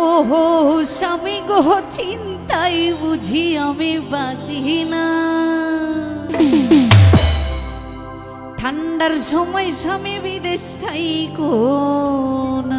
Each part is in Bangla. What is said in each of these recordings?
ওহো স্বামী গো চিন্তাই বুঝি আমি বাঁচি না। ঠান্ডার সময় স্বামী বিদেশ থাই কোন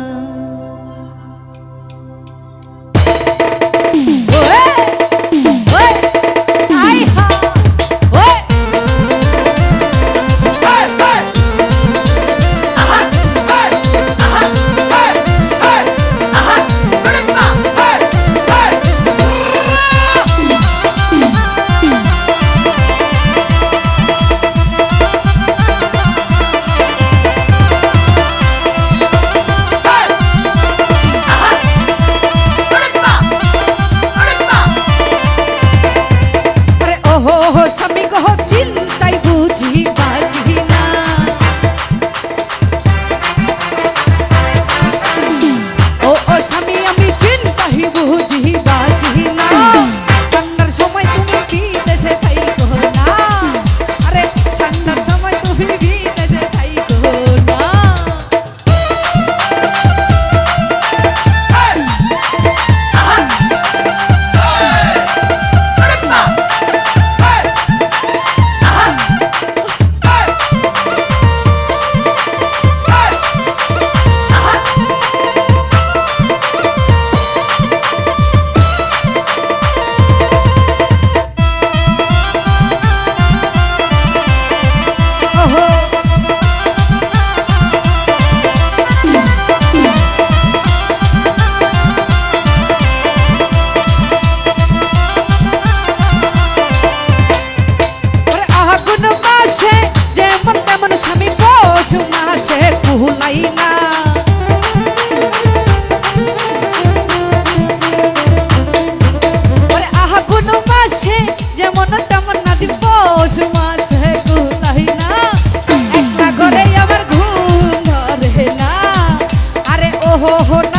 হো হো না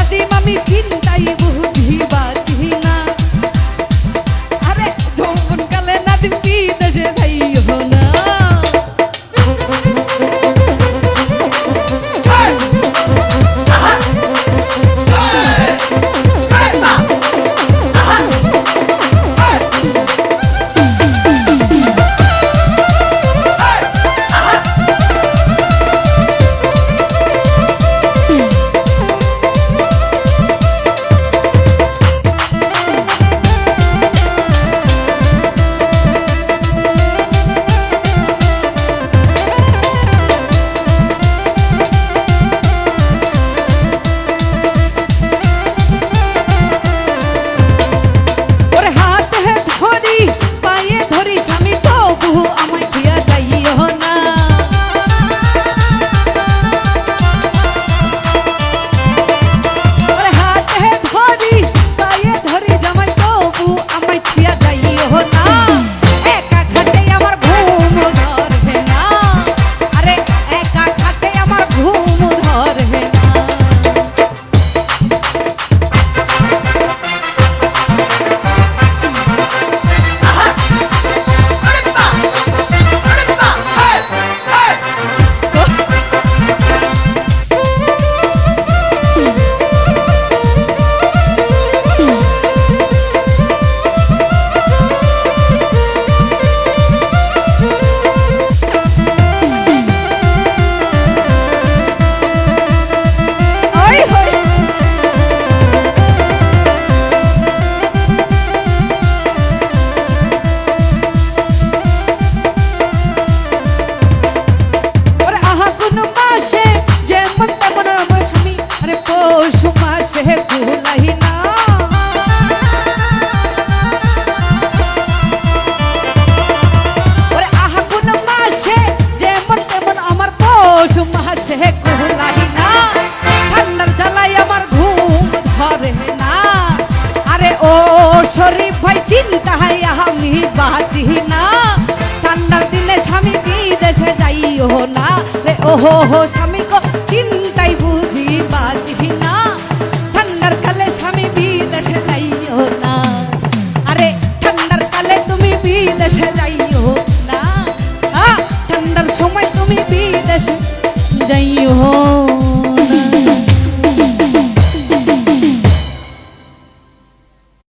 ওহো হো স্বামী গো চিন্তাই বুঝি বাজি না ঠান্ডার কালে স্বামী বিদেশে যাইও না আরে ঠান্ডার কালে তুমি বিদেশে যাইও না ঠান্ডার সময় তুমি বিদেশে যাইও